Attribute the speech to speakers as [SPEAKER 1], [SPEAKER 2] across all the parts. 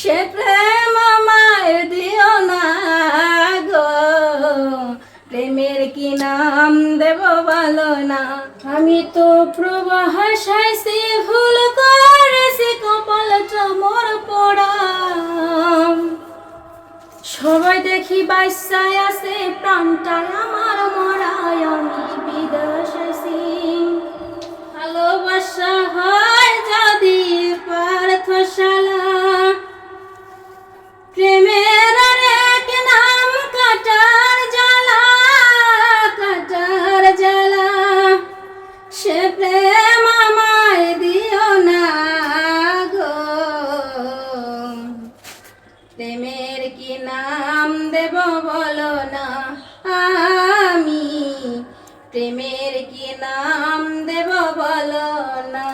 [SPEAKER 1] সে প্রেম আমায় দিও না গো। প্রেমের কি নাম দেব বলো না। আমি তো প্রবাহ হাসাইছি ভুল করেছি, কপাল চমর পড়া সবাই দেখি বাসায় আছে প্রাণটা আমার প্রেমের কি নাম দেব বলো না? আমি প্রেমের কি নাম দেব বলো না?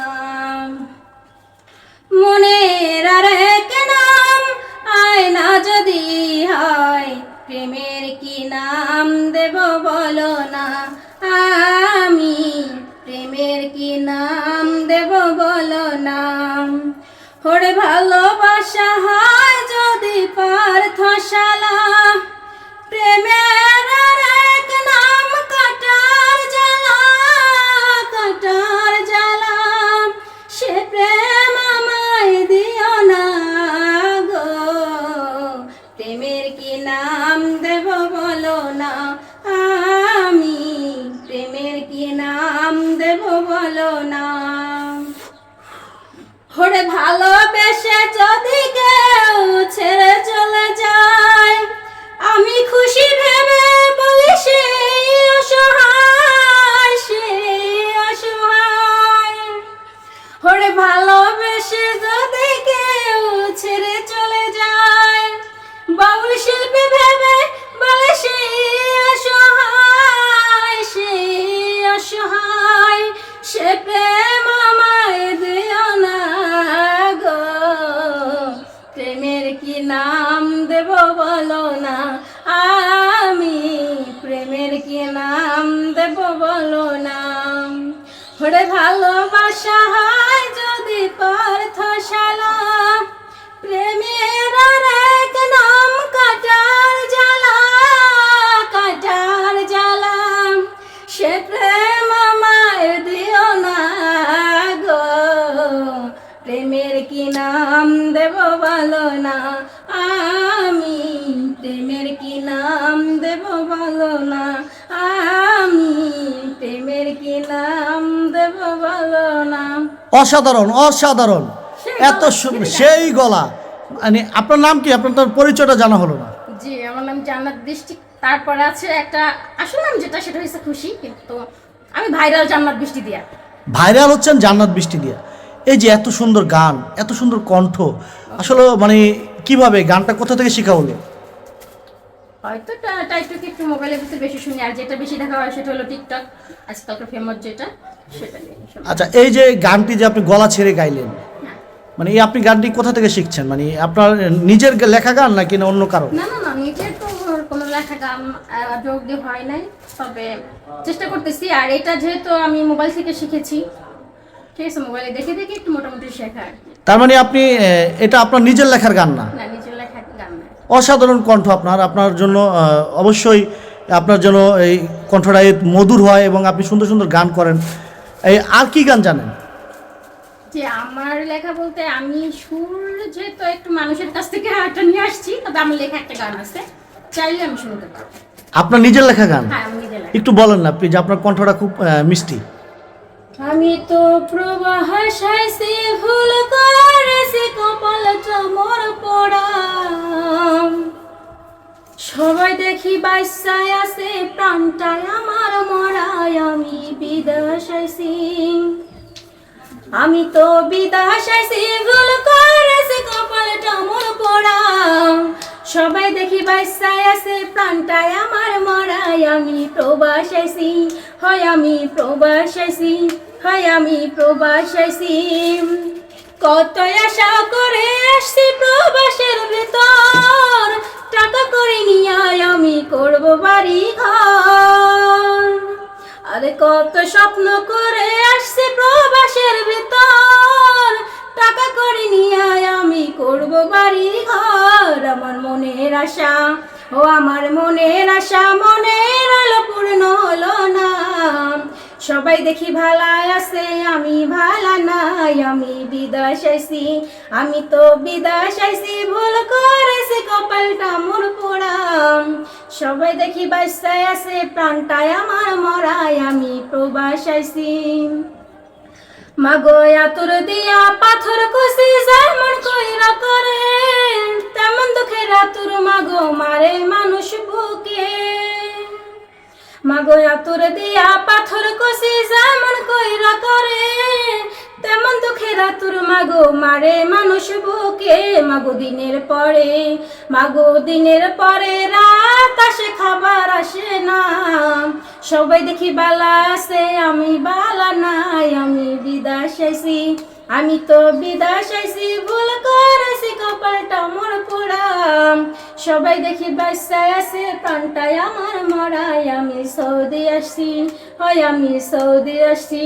[SPEAKER 1] মনের আর এক নাম, আয়না যদি হয়, প্রেমের কি নাম দেব বলো না? আমি প্রেমের কি নাম দেব বলো না? ওরে ভালোবাসা হয় পার্থশালা, প্রেমের এক নাম কাটার জ্বালা কাটার জ্বালা। সে প্রেম আমায় দিও না গো, প্রেমের কি নাম দেব বলো না। আমি প্রেমের কি নাম দেব বলো না। ওরে ভালোবেসে যদি ভালোবেসে যদি কেউ ছেড়ে চলে যায় বাউল শিল্পী ভেবে বলে সেই অসহায় সেই অসহায়। সে প্রেম আমায় দিও না গো। প্রেমের কি নাম দেব বলো না। আমি প্রেমের কি নাম দেব বলো না। ওরে ভালোবাসা পার্থশালা প্রেমের এক নাম কাটার জ্বালা কাটার জ্বালা। সে প্রেম আমায় দিও না গো, প্রেমের কি নাম দেব বলো না, আমি প্রেমের কি নাম দেব না, আমি প্রেমের কি নাম দেব বলো না।
[SPEAKER 2] অসাধারণ অসাধারণ। এত সেই গলা। মানে আপনার নাম কি? আপনার তার পরিচয়টা জানা হলো না।
[SPEAKER 1] জি আমার নাম জান্নাত বৃষ্টি। তারপরে আছে একটা আসল নাম যেটা সেটা হচ্ছে খুশি কিন্তু আমি ভাইরাল জান্নাত বৃষ্টি দিয়া।
[SPEAKER 2] ভাইরাল হচ্ছেন জান্নাত বৃষ্টি দিয়া। এই যে এত সুন্দর গান এত সুন্দর কণ্ঠ আসলে মানে কীভাবে গানটা কোথা থেকে শেখা হলো?
[SPEAKER 1] হয়তো টাইটুক একটু মোবাইলের ভিতরে বেশি শুনি আর যেটা বেশি দেখা হয় সেটা হলো টিকটক আজকালকার ফেমাস যেটা সেটা
[SPEAKER 2] আচ্ছা এই যে গানটি যে আপনি গলা ছেড়ে গাইলেন। মানে এই আপনি গানটি কোথা থেকে শিখছেন? মানে আপনার নিজের লেখা গান নাকি না অন্য কারও?
[SPEAKER 1] না না না নিজের তো কোনো লেখা গান যোগ দিয়ে হয় নাই তবে চেষ্টা করতেছি। আর এটা যেহেতু আমি মোবাইল থেকে শিখেছি ঠিক আছে মোবাইলে দেখে দেখে একটু মোটামুটি শেখা
[SPEAKER 2] তার মানে আপনি এটা আপনার নিজের লেখার গান না?
[SPEAKER 1] না নিজের লেখা গান না।
[SPEAKER 2] অসাধারণ কণ্ঠ আপনার আপনার জন্য অবশ্যই আপনার জন্য এই কণ্ঠটা মধুর হয় এবং আপনি সুন্দর সুন্দর গান করেন। এই আর কি গান জানেন?
[SPEAKER 1] যে আমার লেখা বলতে আমি সুর যেহেতু একটু মানুষের কাছ থেকে একটা নিয়ে আসছি তবে আমার লেখা একটা গান আছে। চাইলে আমি শুনতে পারব।
[SPEAKER 2] আপনার নিজের লেখা গান?
[SPEAKER 1] হ্যাঁ
[SPEAKER 2] একটু বলেন না প্লিজ আপনার কণ্ঠটা খুব মিষ্টি।
[SPEAKER 1] আমি তো প্রবাহ সাইছি ভুল করেছি কপাল চমর পড়া। সবাই দেখি বাসায় আছে প্রাণটায় আমার মরায় আমি বিদেশাইছি আমি তো বিদেশাইছি ভুল করেছি কপাল চমর পড়া। সবাই দেখি বাসায় আছে, প্রাণটাই আমার মরায়। আমি প্রবাসাইছি হয় আমি প্রবাসাইছি হয় আমি প্রবাসাইছি কত আশা করে আসছি প্রবাসের ভেতর, টাকা করে নিয়ে আমি করব বাড়ি ঘর আরে কত স্বপ্ন করে আসছে প্রবাসের ভেতর। টাকা করে নিয়ে আমি করব বাড়ি ঘর আমার মনের আশা, ও আমার মনের আশা, মনের আলো পূর্ণ হলো না। সবাই দেখি ভালাই আছে, আমি ভালা নাই, আমি বিদাস আইছি আমি তো বিদাস আইছি ভুল করেছি কপালটা মোর পোড়াম সবাই দেখি বাসায় আছে প্রাণটায় আমার মরায়, আমি প্রবাস আইছি মাগো, আতুর দিয়া পাথর কুসি যেমন কইরা করে, তেমন দুঃখের আতুর মাগো, মারে মানুষ বুকে। মাগো আতুর দিয়া পাথর কুসি যেমন কইরা করে তেমন দুঃখের আতুর মাগো মারে মানুষ বুকে মাগো দিনের পরে, মাগো দিনের পরে রাত আসে, খাবার আসে না। সবাই দেখি বালা আছে, আমি বালা নাই, আমি বিদাস আইছি আমি তো বিদাস আইছি ভুল করেছি। সবাই দেখি বাসায় আছে প্রাণটাই আমার মরাই আমি সৌদি আসছি হয় আমি সৌদি আসছি।